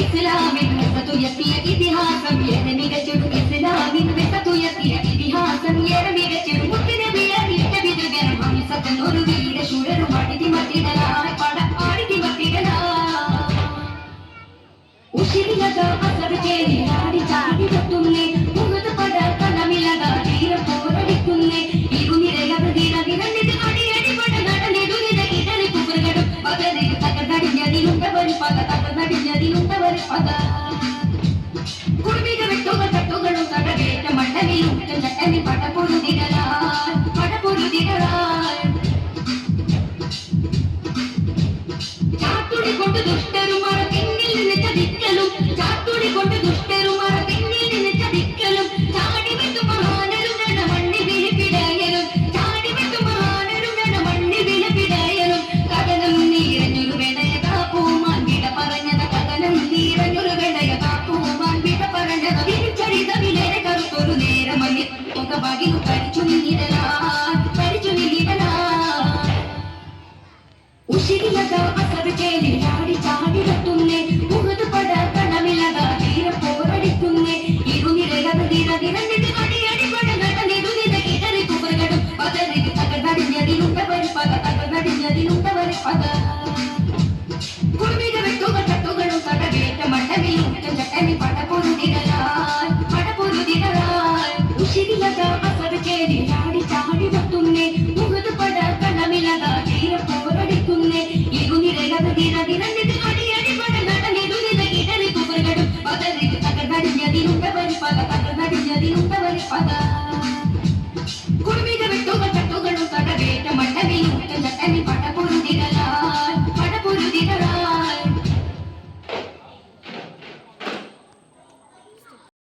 ఇస్లామిన్ మెసతు యతియ ఇతిహాసం ఎన మిగచుడు ఇస్లామిన్ మెసతు యతియ ఇతిహాసం ఎన మిగచుడు ముత్తిన బియ ఇష్ట బిద గర్భం సతనురు వీర శూరరు మడిది మతిడల పడ ఆడిది మతిడల ఉసిరిలద అసలు చేరి ఆడి చాడి పట్టున్నే ముందు పడ కనమిలద తీర పోరడికున్నే ఇరు నిరయ ప్రదిర నిరన్నిది అడి అడి పడ నడనిదు నిద ఇదని కుపురుగడు పగది తగదడి జది പദ. കുടുംബിക വെട്ടുക തട്ടുകളും തടവേറ്റ മണ്ണവിൽ ഊറ്റം തട്ടമി പടപൊരുതികളാൽ പടപൊരുതികളാൽ കൊണ്ട് ദുഷ്ട you're back Thank me.